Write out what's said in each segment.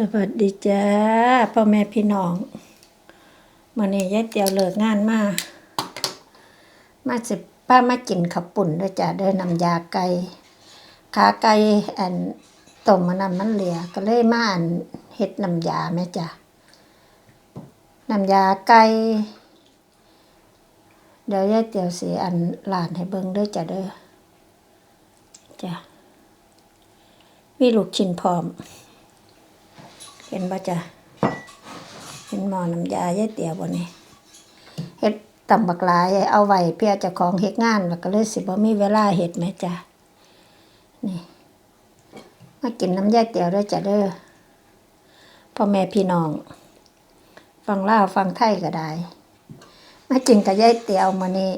สวัสดีจ้าพ่อแม่พี่น้องมื่อนี้ยายเตียวเลิกงานมา มาสิป้ามากินข้าวปุ่นด้วยจ้ะเดินนำยาไก่ขาไก่อันต้มมานำมันเหลียก็เลยมาอันเฮ็ดน้ำยาแม่จ้ะน้ำยาไก่เดี๋ยวยายเตียวสีอันหลานให้เบิ่งด้วยจ้ะเด้อจ้ะมีลูกชิ้นพร้อม เห็นบ่จ้ะเห็นหมอน้ำยายายเตี๋ยวบ่นี่เฮ็ดตำบักหลายเอาไว้เพื่อจ้าของเฮ็ดงานแล้วก็เลยสิบ่มีเวลาเฮ็ดแม่จ้ะนี่มากินน้ำยาเตี๋ยวด้วยจ้ะเด้อพ่อแม่พี่น้อง ฟังล่าฟังไทยก็ได้ มากินกับยายเตี๋ยวมื้อนี้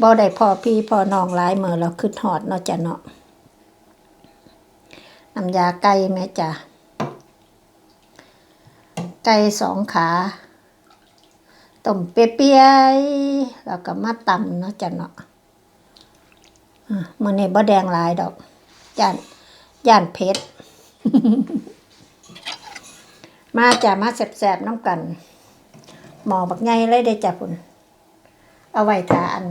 บ่ได้พ่อพี่พ่อน้องหลายมือแล้วคิดฮอดเนาะจ้ะเนาะน้ำยาไก่แม่จ้ะ ไก่สองขาต้มเปียๆแล้วก็มาตำเนาะจ้ะเนาะมันนี่บ่แดงหลายดอกย่านย่านเผ็ดมาจ้ะมาแสบๆน้ำกัน หมอบักไงเลยได้จ้ะพุ่นเอาไว้ทาอัน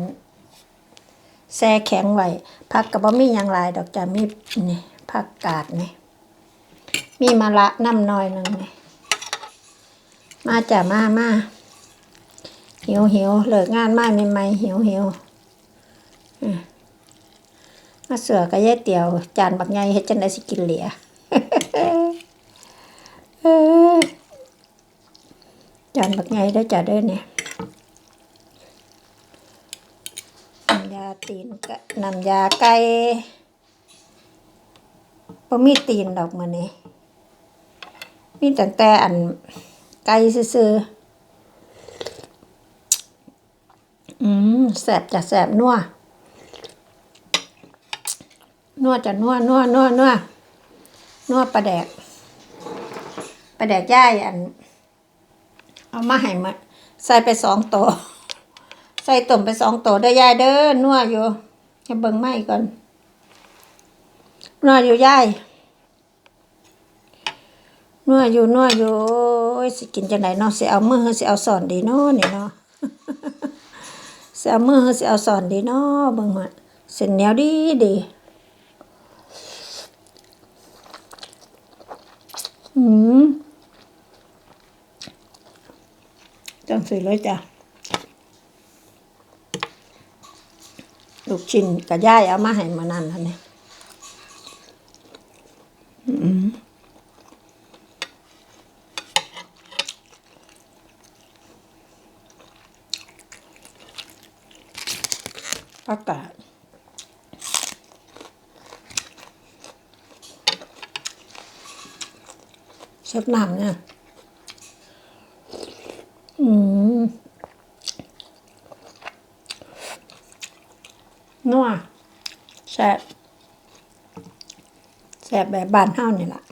แช่แข็งไว้ผักก็บ่มีหยังลายดอกจ้ะมีนี่ผักกาดนี่มีมะละน้ำน้อยหนึงนี่ มาจ้ะมามาหิวหิวเลิกงานมาใหม่ๆหิวหิวมาเสือกับยายเตียว จานบักใหญ่เฮ็ดจังไดสิกินเหลียอ้ยจานบักใหญ่ได้จ้ะเด้อเนี่ยน้ำยาตีนกะน้ำยาไก่บ่มีตีนดอกมื้อนี้มีตั้งแต่อัน ไก่ซื่ออืมแสบจะแสบนัวนัวจะนัวนัวนัวนัวนัวปลาแดกปลาแดกย่ายอัน เอามาให้มาใส่ไปสองตัวใส่ต้มไปสองตัวได้อยายเด้อนัวอยู่ให้เบิ่งไหมก่อนนัวอยู่ยายนัวอยู่นัวอยู่ อ้ยสิกินจังไดเนาะสิเอามือสิเอาสอนดีเนาะนี่เนาะสิเอามือสิเอาสอนดีเนาะเบิ่งว่าเส้นเนียวดีดีอืมจังสิเลยจ้ะลูกชิ้นกับย่ายเอามาให้มานั่นแล้วเนี่ยอืม อากาศ เชฟน้ำเนี่ย อืมนัวแซ่บแซ่บแบบบานเฮานี่แหละ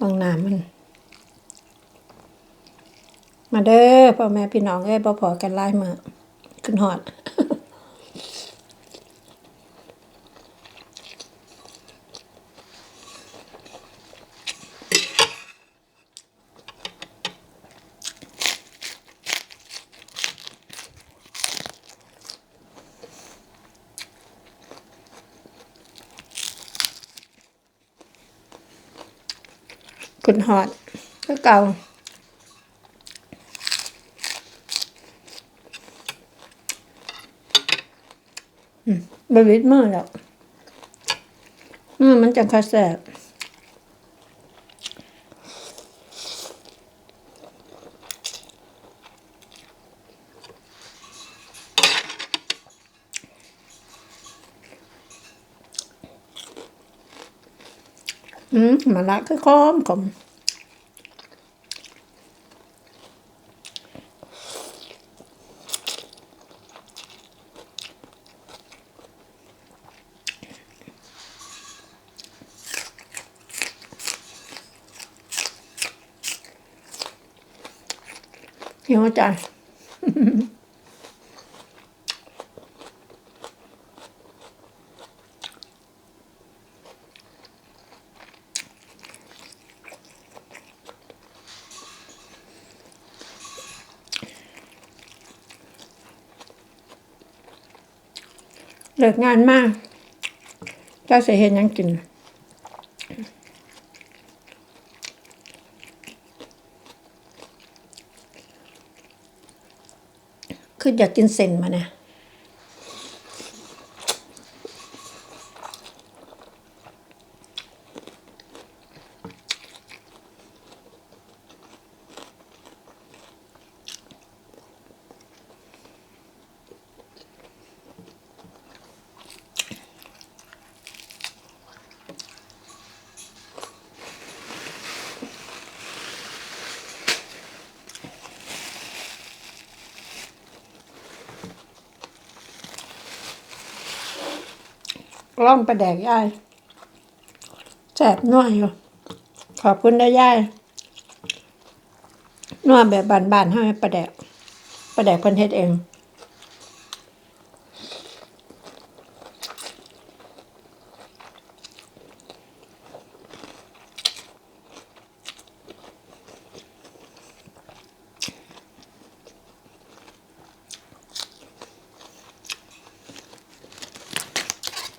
บางน้ำมัน มาเด้อพ่อแม่พี่น้องเอ้ยบ่พอกันหลายมื้อขึ้นฮอดขึ้นฮอดก็เก่า อืม บวิดมือแล้วอืมมันจังคาแสบอืมมาละคือคอมขม หิวจ้ะเลิกงานมากเจ้าเสียเห็นยังกิน คืออยากกินเซนมาเนี่ย ร่องประแดกย่ายแสบนัวอยู่ ขอบคุณได้ย่ายนัวแบบบานๆให้ประแดกประแดกเพิ่นเฮ็ดเอง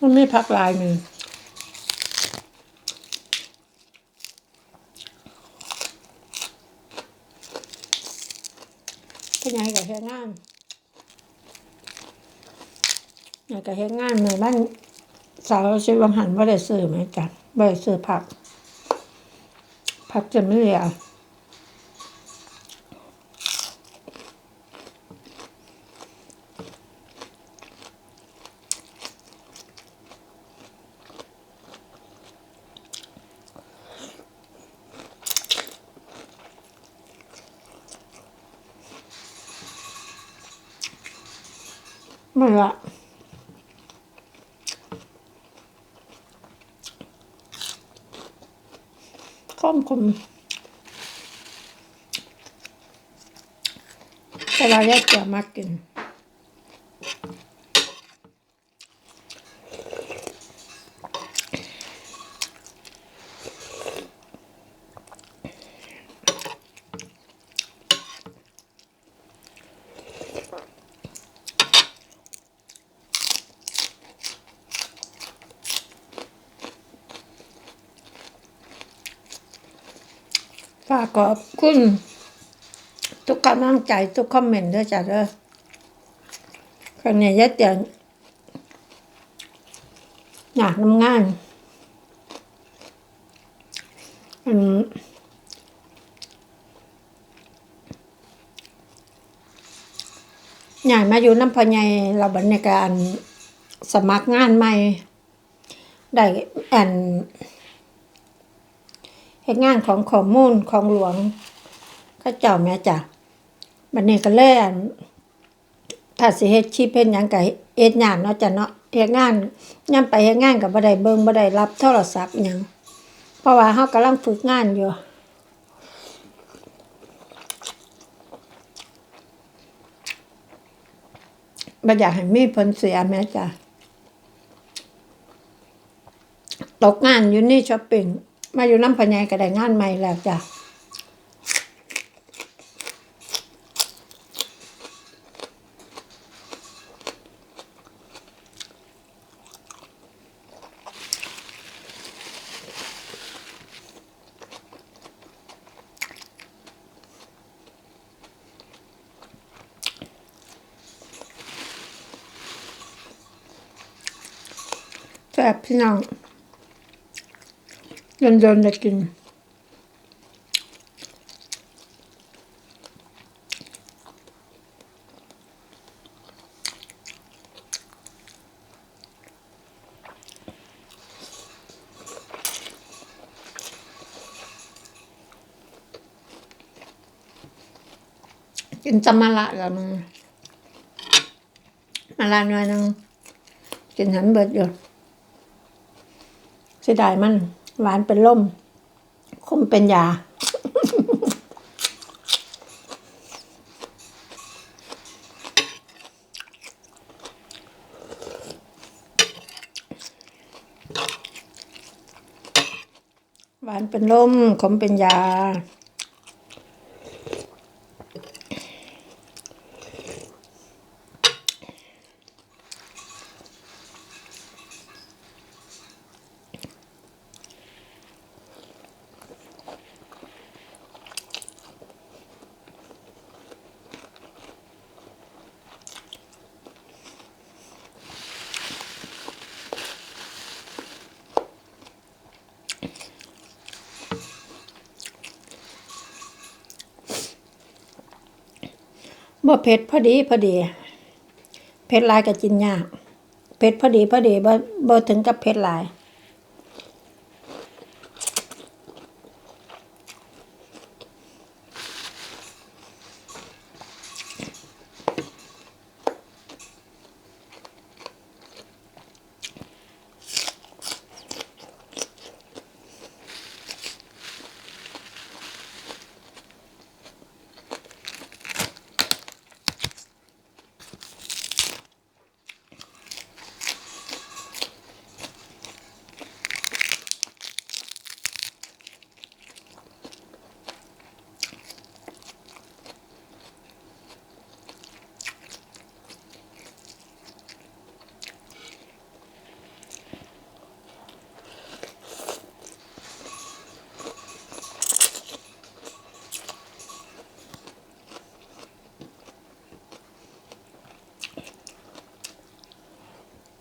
มันไมีผักลายหนึ่งเป็นยังไงกับเฮ็ดงานอยากกับเฮ็ดงานเหมือนบ้านสาวชีวังหันว่าได้ซื้อไหมจ๊ะบ่ได้ซื้อผัก ผักจะไม่เหลือ ไม่ละข้อมคุมแต่เราแยกเกี่ยวมากกิน ขอบคุณทุกกำลังใจทุกคอมเมนต์ด้วยจ้ะเด้อคนนี้ยัดเตียนอยากทำงานอันอยากมาอยู่น้ำพอใหญเราบันในการสมัครงานใหม่ ได้แอน เฮ็ดงานของข้อมูลของหลวงก็เจ้าแม่จ้ะบัดนี้ก็เล่นถ้าสิเฮ็ดชีพเฮ็ดหยังก็เฮ็ดยากเนาะจ้ะเนาะเฮ็ดงานยามไปเฮ็ดงานก็บ่ได้เบิ่งบ่ได้รับโทรศัพท์หยังเพราะว่าเฮากำลังฝึกงานอยู่บ่อยากให้มีผลเสียแม่จ้ะตกงานอยู่นี่ช้อปปิ้ง มาอยู่น้ำพะไยก็ได้งานใหม่แล้วจ้ะแซ่บพี่น้อง เดินเดินจะกิน กินจำมาละแล้วมึงมาละหน่อยนึงกินหันเบิดอยู่เสียดายมัน หวานเป็นล่ม คมเป็นยา หวานเป็นล่ม คมเป็นยา บ่เผ็ดพอดีพอดีเผ็ดหลายก็กินยากเผ็ดพอดีพอดีบ่บ่ถึงกับเผ็ดหลาย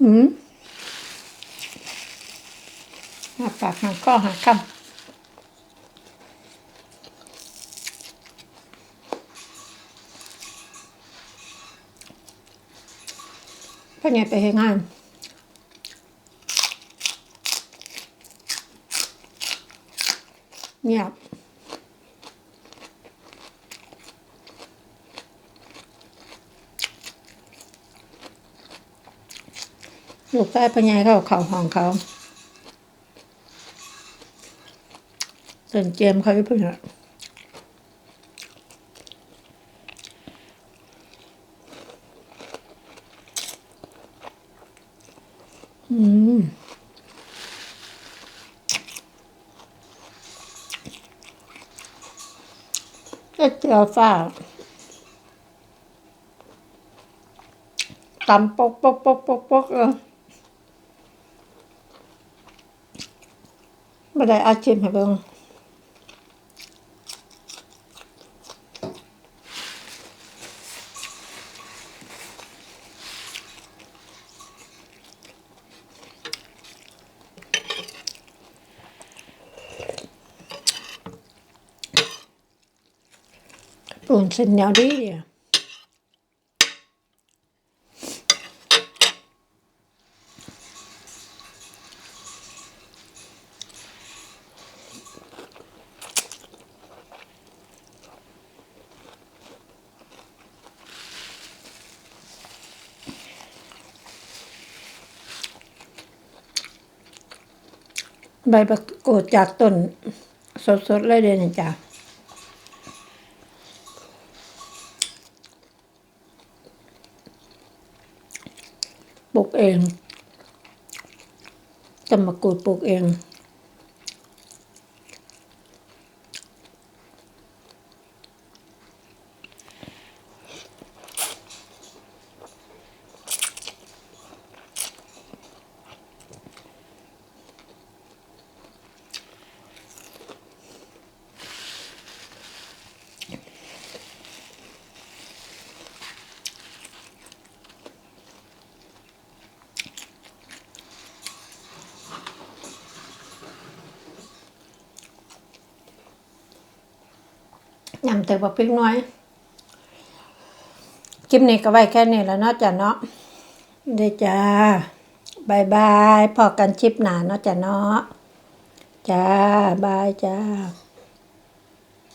อืมหาปากหาข้อหาคำพ่อใหญ่ไปเฮ็ดงาน เงียบ ลูกชายพ่อใหญ่เขาเข้าห้องเขาส่วนเจมเขาอยู่เพิ่งอะอืมก็เจียวฟ้าตำปกปกปกปกปกเออ ไม่ได้อาชิมให้เบิ่งปูนเส้นเหนียวดีเดียว ใบประกรูดจากต้นสดๆเลยเดยวนี่จ้ะปลูกเองตำมะกรูดปลูกเอง แต่บะพริกน้อยคลิปนี้ก็ไว้แค่นี้แล้วเนาะจ้ะเนาะเด้จ้าบายบายพอกันชิปหนาเนาะจ้ะเนาะจ้าบายจ้า